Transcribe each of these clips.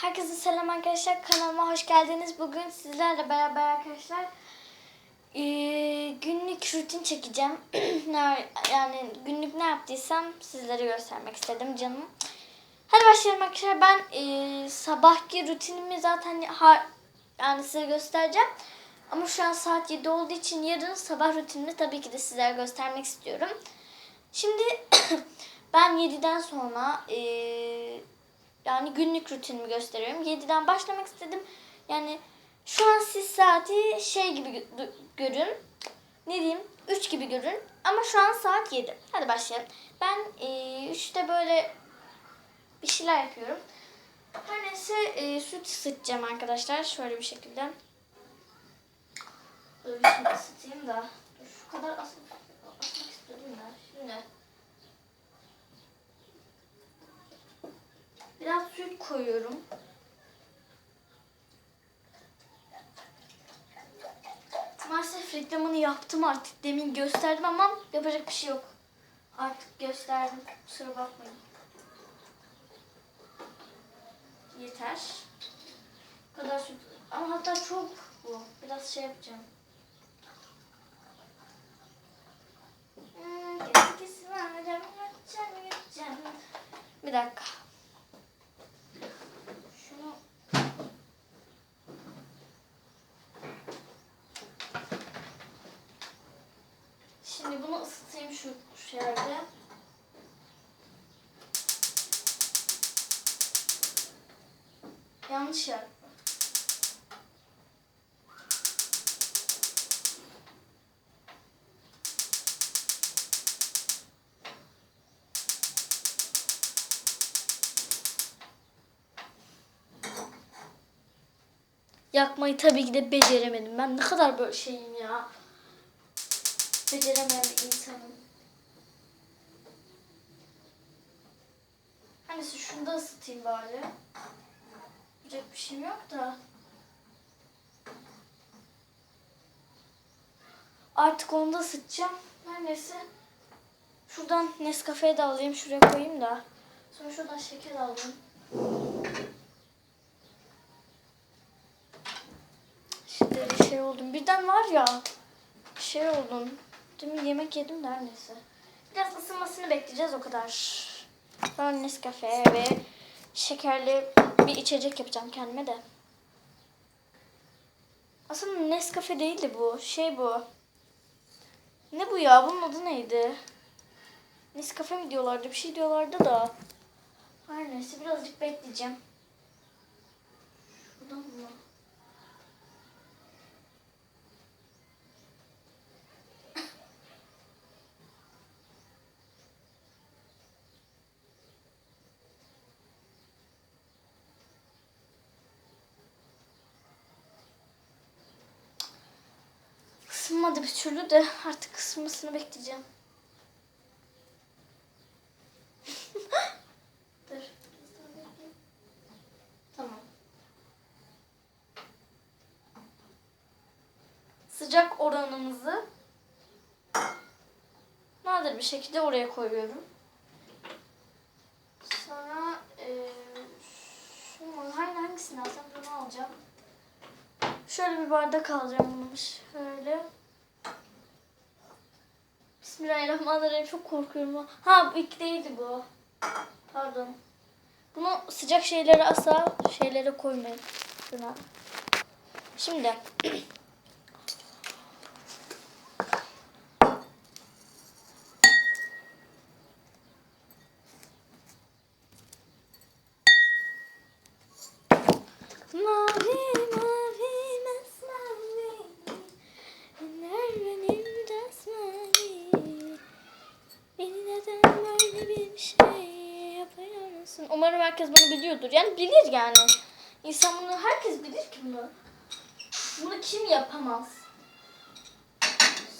Herkese selam arkadaşlar. Kanalıma hoş geldiniz. Bugün sizlerle beraber arkadaşlar eee, günlük rutin çekeceğim. Yani günlük ne yaptıysam sizlere göstermek istedim canım. Hadi başlayalım arkadaşlar. Ben eee, sabahki rutinimi zaten ha, yani size göstereceğim. Ama şu an saat 7 olduğu için yarın sabah rutinimi tabii ki de sizlere göstermek istiyorum. Şimdi ben 7'den sonra eee, yani günlük rutinimi gösteriyorum. 7'den başlamak istedim. Yani şu an siz saati şey gibi gö- görün. Ne diyeyim? 3 gibi görün. Ama şu an saat 7. Hadi başlayalım. Ben eee 3'te böyle bir şeyler yapıyorum. Her neyse eee, süt ısıtacağım arkadaşlar. Şöyle bir şekilde. Dur bir şimdi ısıtayım da. Şu kadar asıl, asmak istedim da. Şimdi. Biraz süt koyuyorum. Maalesef reklamını yaptım artık. Demin gösterdim ama yapacak bir şey yok. Artık gösterdim. Kusura bakmayın. Yeter. Bu kadar süt. Ama hatta çok bu. Biraz şey yapacağım. Hmm. Bir dakika. Şunu Şimdi ısıtayım şu, yerde. Yanlış yer. Yakmayı tabii ki de beceremedim. Ben ne kadar böyle şeyim ya. Beceremeyen bir insanım. Hani şunu da ısıtayım bari. Yapacak bir şeyim yok da. Artık onu da ısıtacağım. Her neyse. Şuradan Nescafe'yi de alayım. Şuraya koyayım da. Sonra şuradan şeker alayım. İşte bir şey oldum. Birden var ya şey oldum. Demin yemek yedim de her neyse. Biraz ısınmasını bekleyeceğiz o kadar. Sonra Nescafe ve şekerli bir içecek yapacağım kendime de. Aslında Nescafe değildi bu. Şey bu. Ne bu ya? Bunun adı neydi? Nescafe mi diyorlardı? Bir şey diyorlardı da. Her neyse birazcık bekleyeceğim. Şuradan mı? Isınmadı bir türlü de artık ısınmasını bekleyeceğim. Dur. Tamam. Sıcak oranımızı nadir bir şekilde oraya koyuyorum. Sonra eee şunu hangi hangisini alsam bunu alacağım. Şöyle bir bardak alacağım bunu şöyle. Bismillahirrahmanirrahim çok korkuyorum. Ha ilk değildi bu. Pardon. Bunu sıcak şeylere asla şeylere koymayın. Şimdi. Şey yapıyorsun Umarım herkes bunu biliyordur. Yani bilir yani. İnsan bunu herkes bilir ki bunu. Bunu kim yapamaz?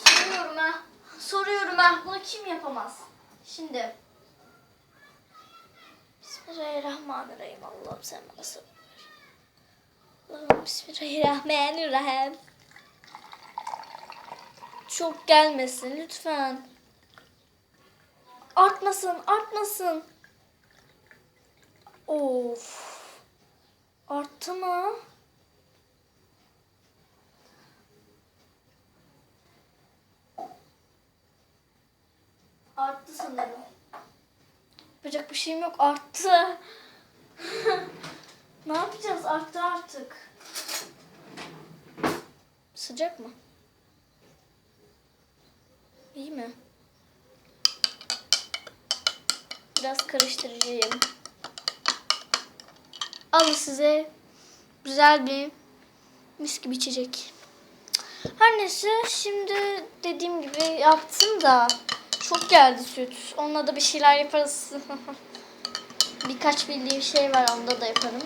Soruyorum ha. Soruyorum ha. Bunu kim yapamaz? Şimdi. Bismillahirrahmanirrahim. Allah'ım sen bana sabır. Allah'ım Bismillahirrahmanirrahim. Çok gelmesin lütfen. Artmasın, artmasın. Of. Arttı mı? Arttı sanırım. Yapacak bir şeyim yok. Arttı. ne yapacağız? Arttı artık. Sıcak mı? İyi mi? Biraz karıştıracağım. Alın size güzel bir mis gibi içecek. Her neyse şimdi dediğim gibi yaptım da çok geldi süt. Onunla da bir şeyler yaparız. Birkaç bildiğim şey var onda da yaparım.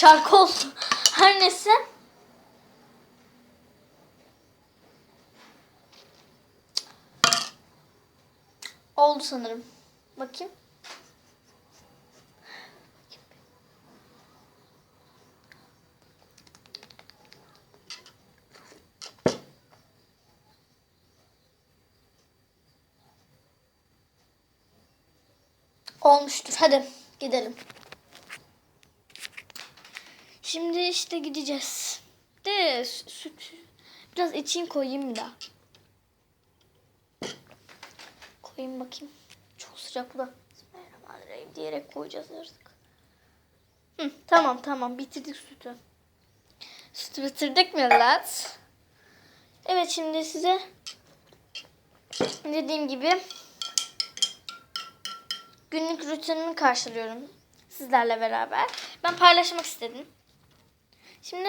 Şarkı oldu. Her neyse. Oldu sanırım. Bakayım. Olmuştur. Hadi gidelim. Şimdi işte gideceğiz. De sü- süt. Biraz içeyim koyayım da. Koyayım bakayım. Çok sıcak bu da. Bismillahirrahmanirrahim diyerek koyacağız artık. Hı, tamam tamam bitirdik sütü. Sütü bitirdik millet. Evet şimdi size dediğim gibi günlük rutinimi karşılıyorum sizlerle beraber. Ben paylaşmak istedim. Şimdi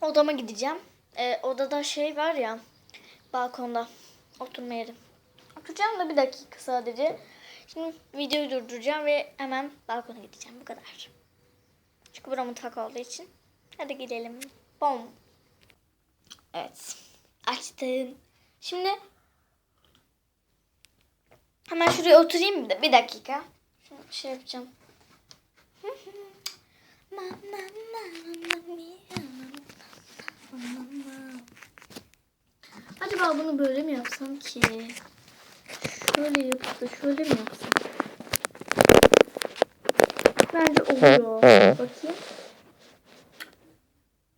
odama gideceğim. Ee, odada şey var ya balkonda oturma yeri. Oturacağım da bir dakika sadece. Şimdi videoyu durduracağım ve hemen balkona gideceğim. Bu kadar. Çünkü buram mutfak olduğu için. Hadi gidelim. Bom. Evet. Açtım. Şimdi hemen şuraya oturayım bir, bir dakika. Şunu şey yapacağım. Acaba bunu böyle mi yapsam ki? Şöyle yapıp da şöyle mi yapsam? Bence oluyor. Bakayım.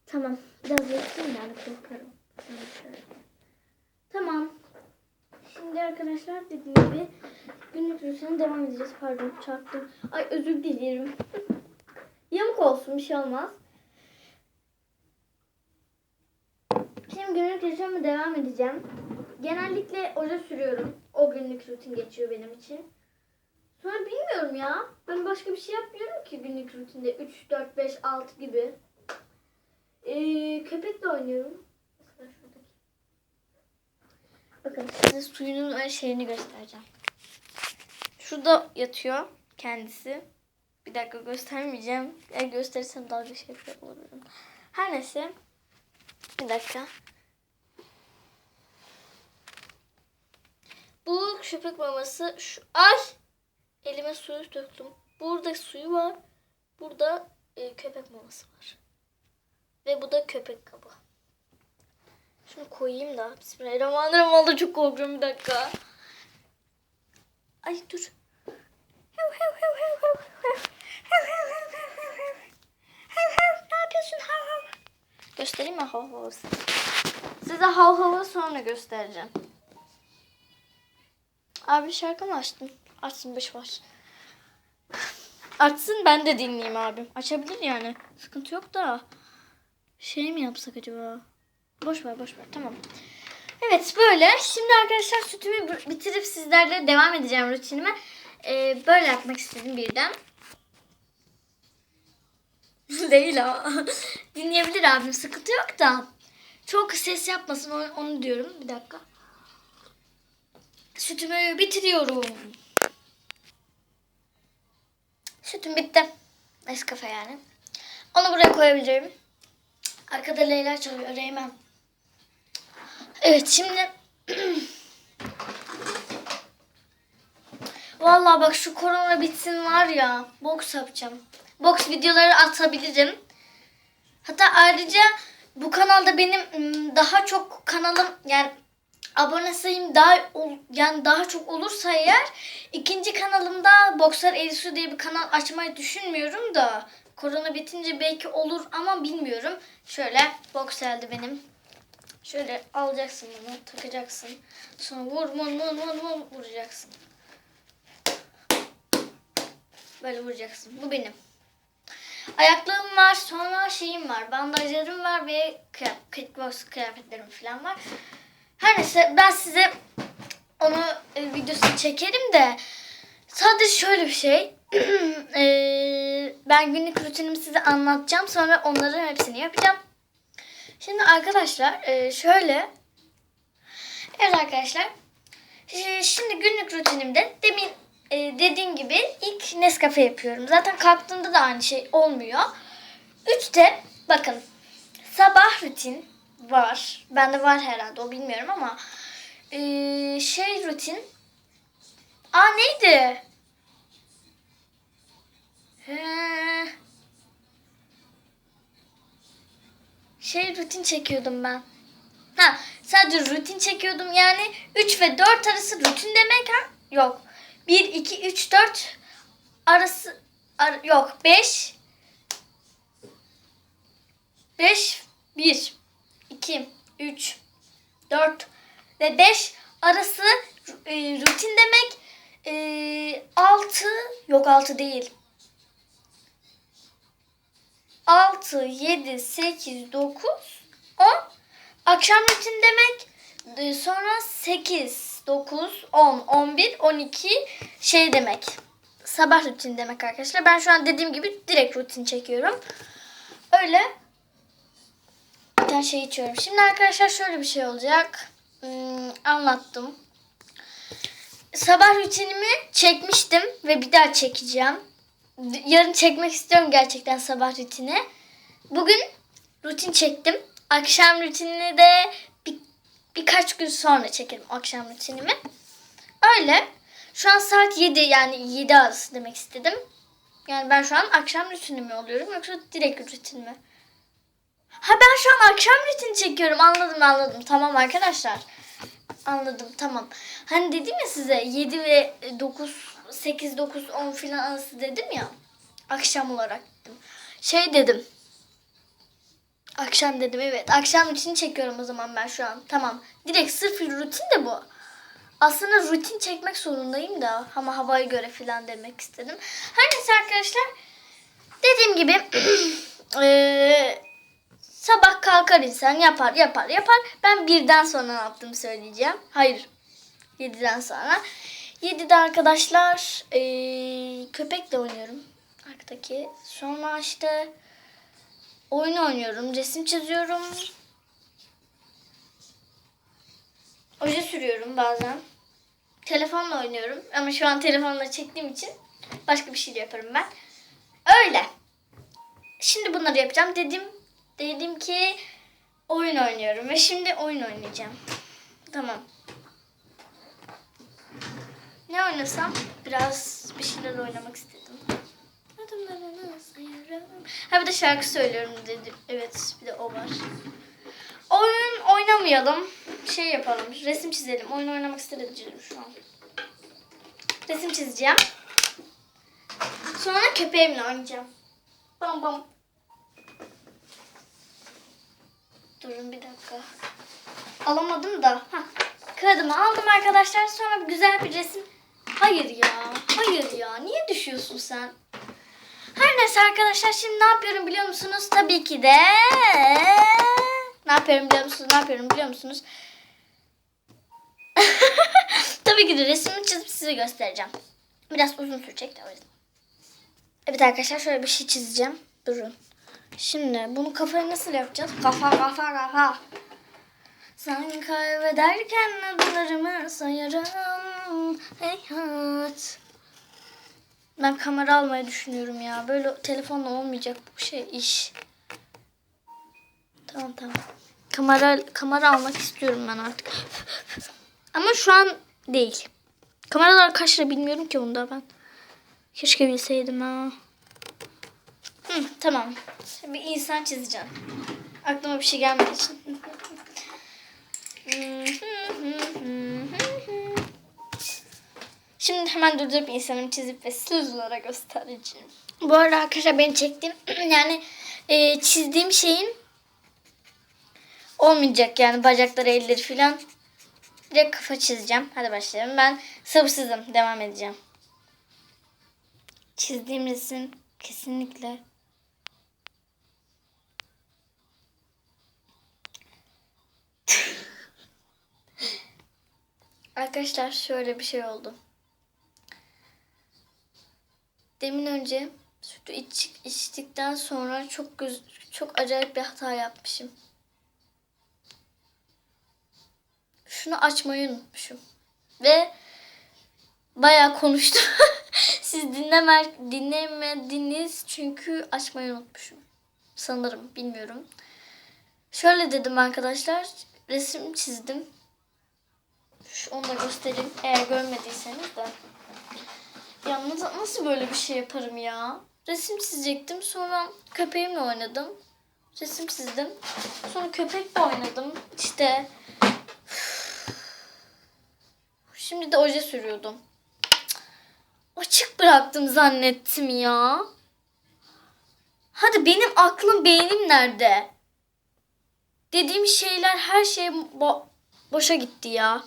Tamam. Biraz yapayım yani korkarım. Tamam. Şimdi arkadaşlar dediğim gibi günlük rutinine devam edeceğiz. Pardon çarptım. Ay özür dilerim. Yamuk olsun bir şey olmaz. Şimdi günlük rutinime devam edeceğim. Genellikle oje sürüyorum. O günlük rutin geçiyor benim için. Sonra bilmiyorum ya. Ben başka bir şey yapmıyorum ki günlük rutinde. 3, 4, 5, 6 gibi. Ee, köpekle oynuyorum. Bakın size suyunun şeyini göstereceğim. Şurada yatıyor kendisi. Bir dakika göstermeyeceğim. Eğer gösterirsem dalga şey olurum. Her neyse. Bir dakika. Bu köpek maması şu ay elime suyu döktüm. Burada suyu var. Burada e, köpek maması var. Ve bu da köpek kabı. Şunu koyayım da. Bismillahirrahmanirrahim. Vallahi çok korkuyorum bir dakika. Ay dur. Ne Göstereyim mi hav havı? Size hav havı sonra göstereceğim. Abi şarkı mı açtın? Açsın boş var. Açsın ben de dinleyeyim abim. Açabilir yani. Sıkıntı yok da. Şey mi yapsak acaba? Boş ver boş ver tamam. Evet böyle. Şimdi arkadaşlar sütümü bitirip sizlerle devam edeceğim rutinime. Ee, böyle yapmak istedim birden. Değil ama. Dinleyebilir abim sıkıntı yok da. Çok ses yapmasın onu, onu diyorum. Bir dakika. Sütümü bitiriyorum. Sütüm bitti. Nescafe yani. Onu buraya koyabilirim. Arkada Leyla çalıyor. Reymen. Evet şimdi Vallahi bak şu korona bitsin var ya boks yapacağım. Boks videoları atabilirim. Hatta ayrıca bu kanalda benim daha çok kanalım yani abone sayım daha yani daha çok olursa eğer ikinci kanalımda Boxer Elisu diye bir kanal açmayı düşünmüyorum da korona bitince belki olur ama bilmiyorum. Şöyle Boxer'di benim. Şöyle alacaksın bunu takacaksın. Sonra vur vur vur vur vur vuracaksın. Böyle vuracaksın. Bu benim. Ayaklığım var, sonra şeyim var, bandajlarım var ve kıyaf- kickbox kıyafetlerim falan var. Her neyse ben size onu e, videosunu çekerim de sadece şöyle bir şey. E, ben günlük rutinimi size anlatacağım. Sonra onların hepsini yapacağım. Şimdi arkadaşlar e, şöyle. Evet arkadaşlar. Şimdi günlük rutinimde demin e, dediğim gibi ilk Nescafe yapıyorum. Zaten kalktığımda da aynı şey olmuyor. Üçte bakın sabah rutin var. Bende var herhalde o bilmiyorum ama e, şey rutin. Aa neydi? He. Şey rutin çekiyordum ben. Ha sadece rutin çekiyordum yani 3 ve 4 arası rutin demek ha? Yok. 1, 2, 3, 4 arası ar- yok. 5 5 1 2 3 4 ve 5 arası e, rutin demek. E, 6 yok 6 değil. 6 7 8 9 10 akşam rutin demek. E, Sonra 8 9 10 11 12 şey demek. Sabah rutin demek arkadaşlar. Ben şu an dediğim gibi direkt rutin çekiyorum. Öyle bir tane şey içiyorum. Şimdi arkadaşlar şöyle bir şey olacak. Hmm, anlattım. Sabah rutinimi çekmiştim ve bir daha çekeceğim. Yarın çekmek istiyorum gerçekten sabah rutini. Bugün rutin çektim. Akşam rutinini de birkaç gün sonra çekerim akşam rutinimi. Öyle. Şu an saat 7 yani 7 arası demek istedim. Yani ben şu an akşam rutinimi oluyorum yoksa direkt rutin mi? Ha ben şu an akşam rutin çekiyorum. Anladım anladım. Tamam arkadaşlar. Anladım tamam. Hani dedim ya size 7 ve 9, 8, 9, 10 filan arası dedim ya. Akşam olarak dedim. Şey dedim. Akşam dedim evet. Akşam rutini çekiyorum o zaman ben şu an. Tamam. Direkt sırf rutin de bu. Aslında rutin çekmek zorundayım da ama havaya göre filan demek istedim. Her neyse arkadaşlar. Dediğim gibi eee Sabah kalkar insan yapar yapar yapar. Ben birden sonra ne yaptığımı söyleyeceğim. Hayır. Yediden sonra. Yedide arkadaşlar eee köpekle oynuyorum. Arkadaki. Sonra işte oyun oynuyorum. Resim çiziyorum. Oje sürüyorum bazen. Telefonla oynuyorum. Ama şu an telefonla çektiğim için başka bir şey de yaparım ben. Öyle. Şimdi bunları yapacağım. Dedim dedim ki oyun oynuyorum ve şimdi oyun oynayacağım. Tamam. Ne oynasam? Biraz bir şeyler oynamak istedim. Ha bir de şarkı söylüyorum dedim. Evet bir de o var. Oyun oynamayalım. Şey yapalım. Resim çizelim. Oyun oynamak istedim şu an. Resim çizeceğim. Sonra köpeğimle oynayacağım. Bam bam. Durun bir dakika. Alamadım da. Hah. Kağıdımı aldım arkadaşlar. Sonra güzel bir resim. Hayır ya. Hayır ya. Niye düşüyorsun sen? Her neyse arkadaşlar şimdi ne yapıyorum biliyor musunuz? Tabii ki de ne yapıyorum biliyor musunuz? Ne yapıyorum biliyor musunuz? Tabii ki de resmimi çizip size göstereceğim. Biraz uzun sürecek de o yüzden. Evet arkadaşlar şöyle bir şey çizeceğim. Durun. Şimdi bunu kafaya nasıl yapacağız? Kafa kafa kafa. Sen kaybederken adlarımı sayarım. Heyhat. Ben kamera almayı düşünüyorum ya. Böyle telefonla olmayacak bu şey iş. Tamam tamam. Kamera kamera almak istiyorum ben artık. Ama şu an değil. Kameralar kaç lira bilmiyorum ki onda ben. Keşke bilseydim ha. Hı, tamam. Bir insan çizeceğim. Aklıma bir şey gelmediği için. Şimdi hemen durdurup insanımı çizip ve sizlere göstereceğim. Bu arada arkadaşlar benim çektiğim yani e, çizdiğim şeyin olmayacak yani bacakları elleri filan. Direkt kafa çizeceğim. Hadi başlayalım. Ben sabırsızım. Devam edeceğim. Çizdiğim resim kesinlikle Arkadaşlar şöyle bir şey oldu. Demin önce sütü iç, içtikten sonra çok göz, çok acayip bir hata yapmışım. Şunu açmayı unutmuşum. Ve bayağı konuştum. Siz dinleme, dinlemediniz çünkü açmayı unutmuşum. Sanırım bilmiyorum. Şöyle dedim arkadaşlar. Resim çizdim. Şu, onu da göstereyim eğer görmediyseniz de. Ya nasıl, böyle bir şey yaparım ya? Resim çizecektim sonra köpeğimle oynadım. Resim çizdim. Sonra köpekle oynadım. İşte Şimdi de oje sürüyordum. Açık bıraktım zannettim ya. Hadi benim aklım beynim nerede? Dediğim şeyler her şey bo- boşa gitti ya.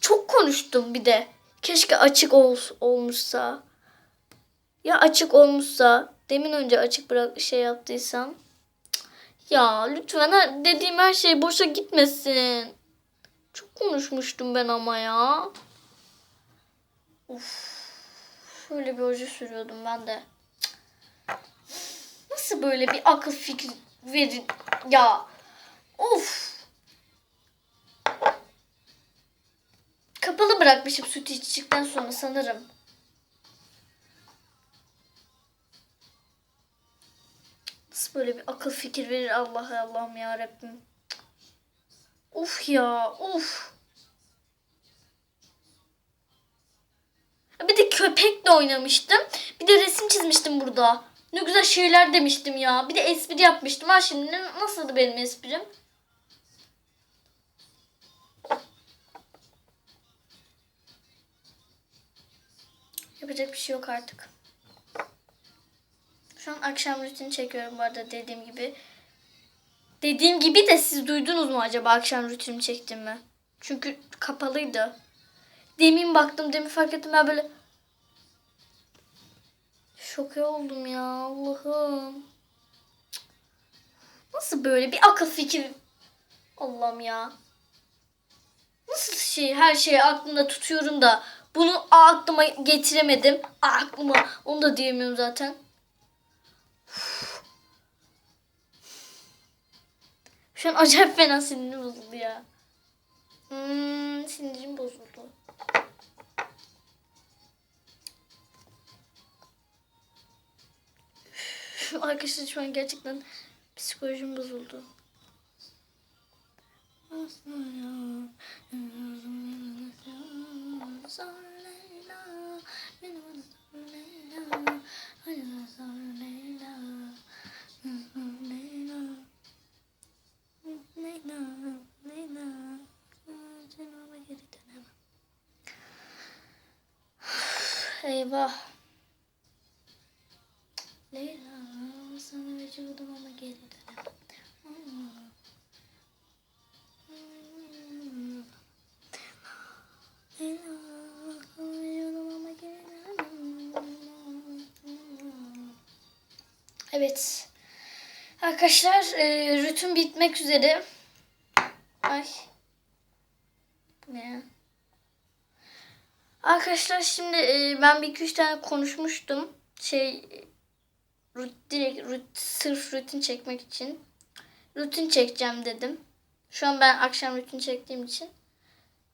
Çok konuştum bir de. Keşke açık ol olmuşsa. Ya açık olmuşsa. Demin önce açık bırak şey yaptıysam. Ya lütfen her, dediğim her şey boşa gitmesin. Çok konuşmuştum ben ama ya. Uf. Şöyle bir oje sürüyordum ben de. Nasıl böyle bir akıl fikri verin ya. Of. Kapalı bırakmışım süt içtikten sonra sanırım. Nasıl böyle bir akıl fikir verir Allah Allah'ım ya Rabbim. Uf ya uf. Bir de köpekle oynamıştım. Bir de resim çizmiştim burada. Ne güzel şeyler demiştim ya. Bir de espri yapmıştım. Ha şimdi nasıldı benim esprim? Yapacak bir şey yok artık. Şu an akşam rutini çekiyorum bu arada dediğim gibi. Dediğim gibi de siz duydunuz mu acaba akşam rutinimi çektiğimi? Çünkü kapalıydı. Demin baktım, demin fark ettim ben böyle şok oldum ya Allah'ım. Nasıl böyle bir akıl fikir Allah'ım ya. Nasıl şey her şeyi aklımda tutuyorum da bunu aklıma getiremedim. Aklıma onu da diyemiyorum zaten. Şu an acayip fena sinirim bozuldu ya. Hmm, sinirim bozuldu. Arkadaşlar şu an gerçekten psikolojim bozuldu. Leyla, Leyla, canıma geri dönemem. Eyvah. Leyla, sana vücudum ama Evet. Arkadaşlar e, rutin bitmek üzere. Ay. Ne? Arkadaşlar şimdi e, ben bir iki üç tane konuşmuştum. Şey rut, direkt rut, sırf rutin çekmek için. Rutin çekeceğim dedim. Şu an ben akşam rutin çektiğim için.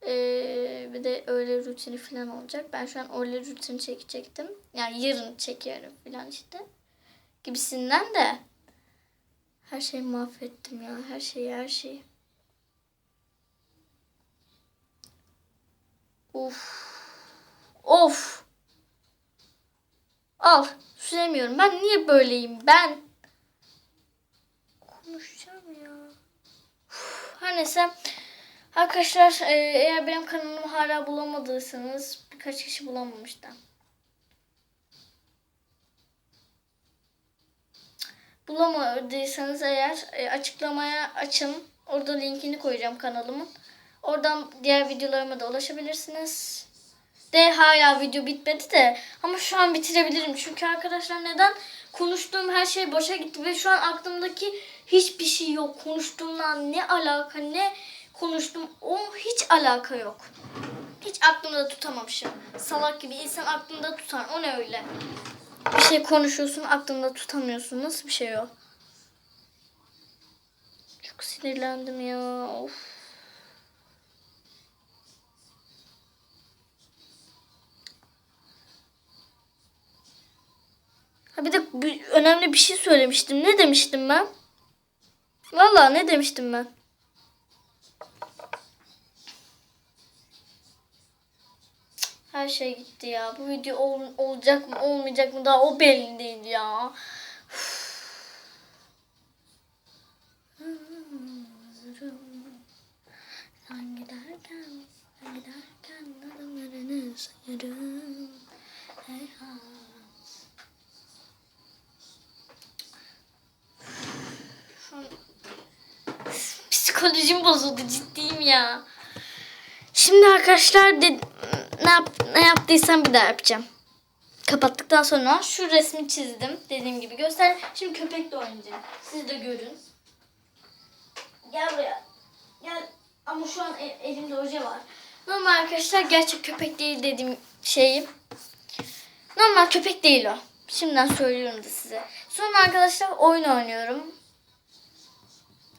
e, bir de öğle rutini falan olacak. Ben şu an öğle rutini çekecektim. Yani yarın çekiyorum falan işte. Gibisinden de. Her şeyi mahvettim ya. Her şeyi her şeyi. Of. Of. Al. Süremiyorum. Ben niye böyleyim? Ben konuşacağım ya. Uf, Her neyse. Arkadaşlar e, eğer benim kanalımı hala bulamadıysanız birkaç kişi bulamamış Bulamadıysanız eğer e, açıklamaya açın. Orada linkini koyacağım kanalımın. Oradan diğer videolarıma da ulaşabilirsiniz. De hala video bitmedi de ama şu an bitirebilirim. Çünkü arkadaşlar neden? Konuştuğum her şey boşa gitti ve şu an aklımdaki hiçbir şey yok. Konuştuğumdan ne alaka ne konuştum o hiç alaka yok. Hiç aklımda tutamamışım. Salak gibi insan aklında tutar. O ne öyle? Bir şey konuşuyorsun aklında tutamıyorsun. Nasıl bir şey o? Çok sinirlendim ya. Of. Ha bir de bir- önemli bir şey söylemiştim. Ne demiştim ben? Vallahi ne demiştim ben? Her şey gitti ya. Bu video ol- olacak mı olmayacak mı daha o belli değil ya. Sen giderken, sen giderken adımlarını sayarım. Heyhat. Şu an psikolojim bozuldu ciddiyim ya. Şimdi arkadaşlar de, ne, yap, ne yaptıysam bir daha yapacağım. Kapattıktan sonra şu resmi çizdim. Dediğim gibi göster. Şimdi köpekle oynayacağım. Siz de görün. Gel buraya. Gel. Ama şu an e- elimde oje var. Normal arkadaşlar gerçek köpek değil dediğim şeyi. Normal köpek değil o. Şimdiden söylüyorum da size. Sonra arkadaşlar oyun oynuyorum.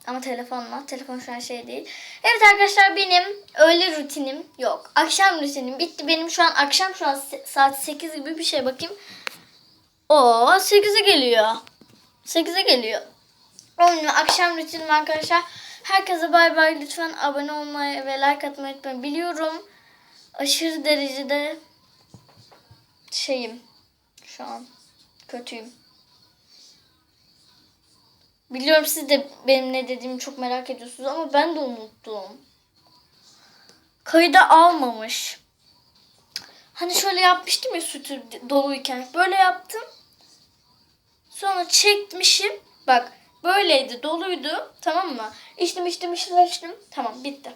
Ama telefonla. Telefon şu an şey değil. Evet arkadaşlar benim öğle rutinim yok. Akşam rutinim bitti. Benim şu an akşam şu an saat 8 gibi bir şey bakayım. O 8'e geliyor. 8'e geliyor. Oyun ve akşam rutinim arkadaşlar. Herkese bay bay. Lütfen abone olmayı ve like atmayı unutmayın. Biliyorum aşırı derecede şeyim şu an. Kötüyüm. Biliyorum siz de benim ne dediğimi çok merak ediyorsunuz ama ben de unuttum. Kayıda almamış. Hani şöyle yapmıştım ya sütü doluyken. Böyle yaptım. Sonra çekmişim. Bak böyleydi doluydu. Tamam mı? İçtim içtim içtim içtim. Tamam bitti.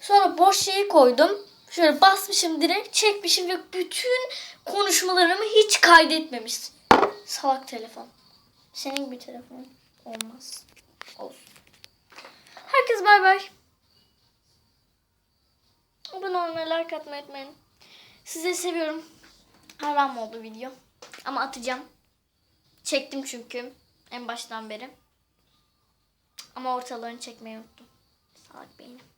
Sonra boş şeyi koydum. Şöyle basmışım direkt çekmişim ve bütün konuşmalarımı hiç kaydetmemiş. Salak telefon. Senin bir telefon olmaz. Olsun. Herkes bay bay. Abone olmayı, like atmayı unutmayın. Sizi seviyorum. Haram oldu video. Ama atacağım. Çektim çünkü. En baştan beri. Ama ortalarını çekmeyi unuttum. Salak beynim.